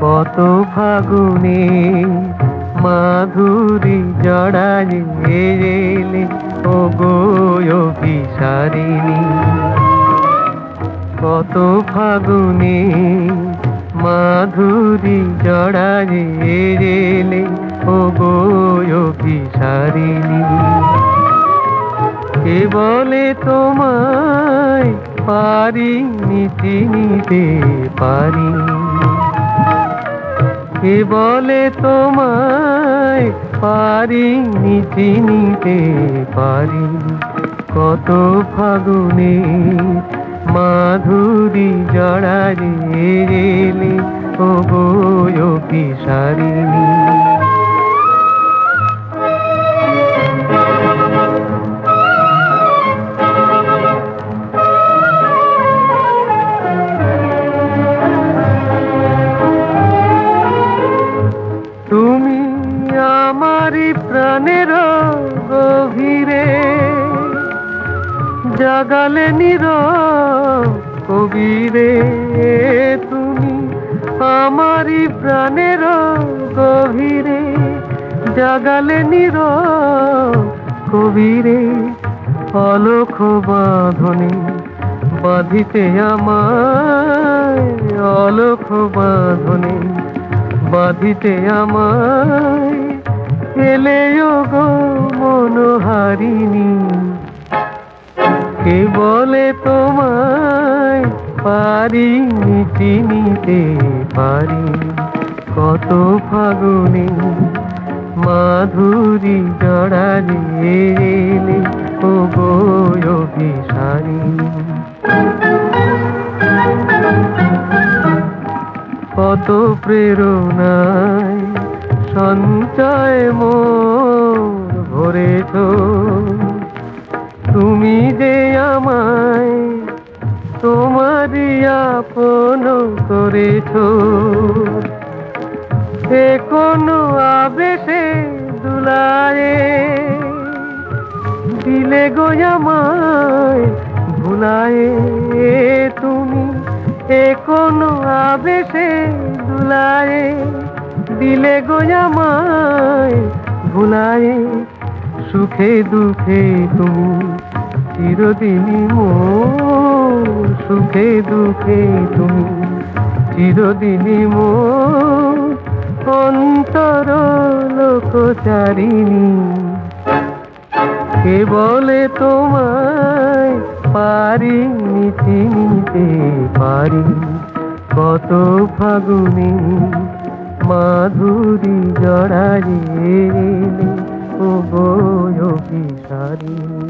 কত ফাগুনে মাধুরী জড়ালে এলে ও গো অভিসারিণী। কত ফাগুনে মাধুরী জড়ালে এলে ও গো অভিসারিণী। কে বলে তোমায় পারি নিতে নিতে পারি? কে বলে তোমায় পারি নিতে নিতে পারি? কত ফাগুনে মাধুরী জড়ারে রেলে ও গো সারিণী জাগালে নির কবিরে, তুমি আমারই প্রাণের গভীরে। জাগালে নির কবিরে অলোক বাঁধনে বাঁধিতে আমায় অলোক বাঁধনে বাঁধিতে আমায়। এলেও গো মনোহারিণী বলে তোমায় পারি নিতে নিতে পারি। কত ফাগুনে মাধুরী জড়ালে ও গো কত প্রেরণায় সঞ্চয় মোর ভরেছ। তুমি যে করেছ। সে কোনো আবেশে দুলায়ে দিলে গো আমায় ভুলায়ে। তুমি এ কোনো আবেশে দুলায়ে দিলে গো আমায় ভুলায়ে। সুখে দুঃখে তুমি চিরদিনই মো, সুখে দুঃখে তুমি চিরদিনই মো অন্তর লোকচারিণী। কে বলে তোমায় পারি নিতে পারি? কত ফাগুনে মাধুরী জড়ারে ও গো সারি